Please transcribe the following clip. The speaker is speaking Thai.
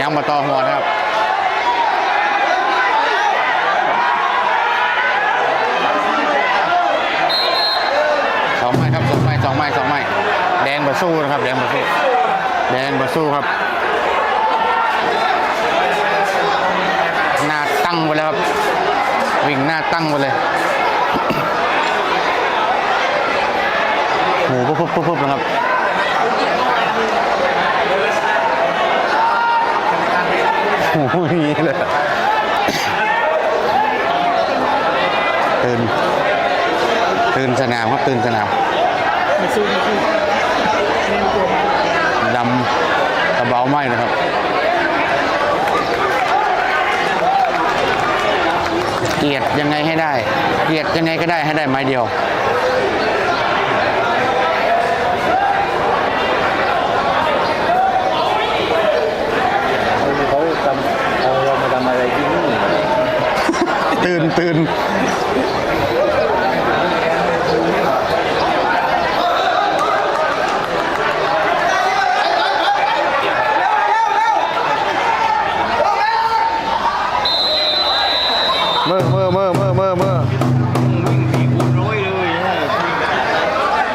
ยังมาต่อหัวนะครับสองไม้ครับสองไม้สองไม้สองไม้แดงบะสู้นะครับแดงบะสู้แดงบะสู้ครับหน้าตั้งไปแล้วครับวิ่งหน้าตั้งไปเลยหูปุ๊บปุ๊บปุ๊บนะครับ นี้เลยตื่นตื่นสนามครับตื่นสนามดำกระเบาไหมนะครับเกลียดยังไงให้ได้เกลียดยังไงก็ได้ให้ได้ไม้เดียว เขาทำเอาเรามาทำอะไรที่นี่ ตื่นตื่นเมื่อเมื่อเมื่อเมื่อเมื่อ